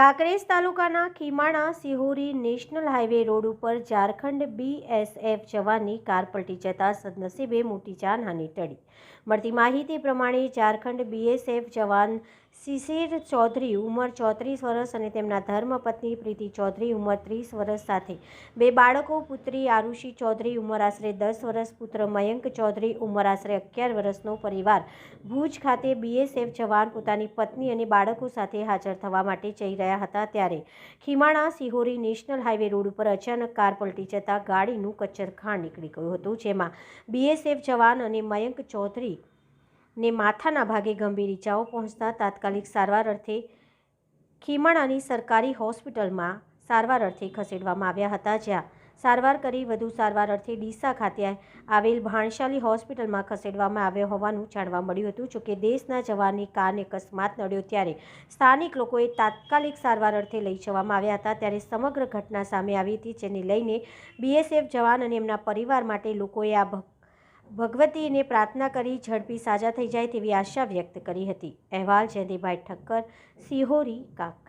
કાંકરેજ તાલુકાના Khimana Sihori national highway road ઉપર Jharkhand BSF જવાનની car પલટી જતા સદનસીબે મોટી જાનહાનિ ટળી. મળતી માહિતી પ્રમાણે ઝારખંડ બીએસએફ જવાન શિશિર ચૌધરી ઉંમર ચોત્રીસ વર્ષ અને તેમના ધર્મપત્ની પ્રીતિ ચૌધરી ઉંમર ત્રીસ વર્ષ સાથે બે બાળકો, પુત્રી આરુષી ચૌધરી ઉંમર આશરે દસ વર્ષ, પુત્ર મયંક ચૌધરી ઉંમર આશરે અગિયાર વર્ષનો પરિવાર ભુજ ખાતે બીએસએફ જવાન પોતાની પત્ની અને બાળકો સાથે હાજર થવા માટે જઈ રહ્યા હતા ત્યારે Khimana Sihori national highway road ઉપર અચાનક કાર પલટી જતાં ગાડીનું કચ્છરખાણ નીકળી ગયું હતું, જેમાં બીએસએફ જવાન અને મયંક ચૌધરી ને માથાના ભાગે ગંભીર ઇજાઓ પહોંચતા તાત્કાલિક સારવાર અર્થે ખીમાણાની સરકારી હોસ્પિટલમાં સારવાર અર્થે ખસેડવામાં આવ્યા હતા, જ્યાં સારવાર કરી વધુ સારવાર અર્થે ડીસા ખાતે આવેલ ભાણશાલી હોસ્પિટલમાં ખસેડવામાં આવ્યો હોવાનું જાણવા મળ્યું હતું. જોકે દેશના જવાનની કારને અકસ્માત નડ્યો ત્યારે સ્થાનિક લોકોએ તાત્કાલિક સારવાર અર્થે લઈ જવામાં આવ્યા હતા. ત્યારે સમગ્ર ઘટના સામે આવી હતી, જેને લઈને બીએસએફ જવાન અને એમના પરિવાર માટે લોકોએ આ ભગવતીને પ્રાર્થના કરી ઝડપી સાજા થઈ જાય તેવી આશા વ્યક્ત કરી હતી. અહેવાલ જયંતિભાઈ ઠક્કર, સિહોરી કાંકરી.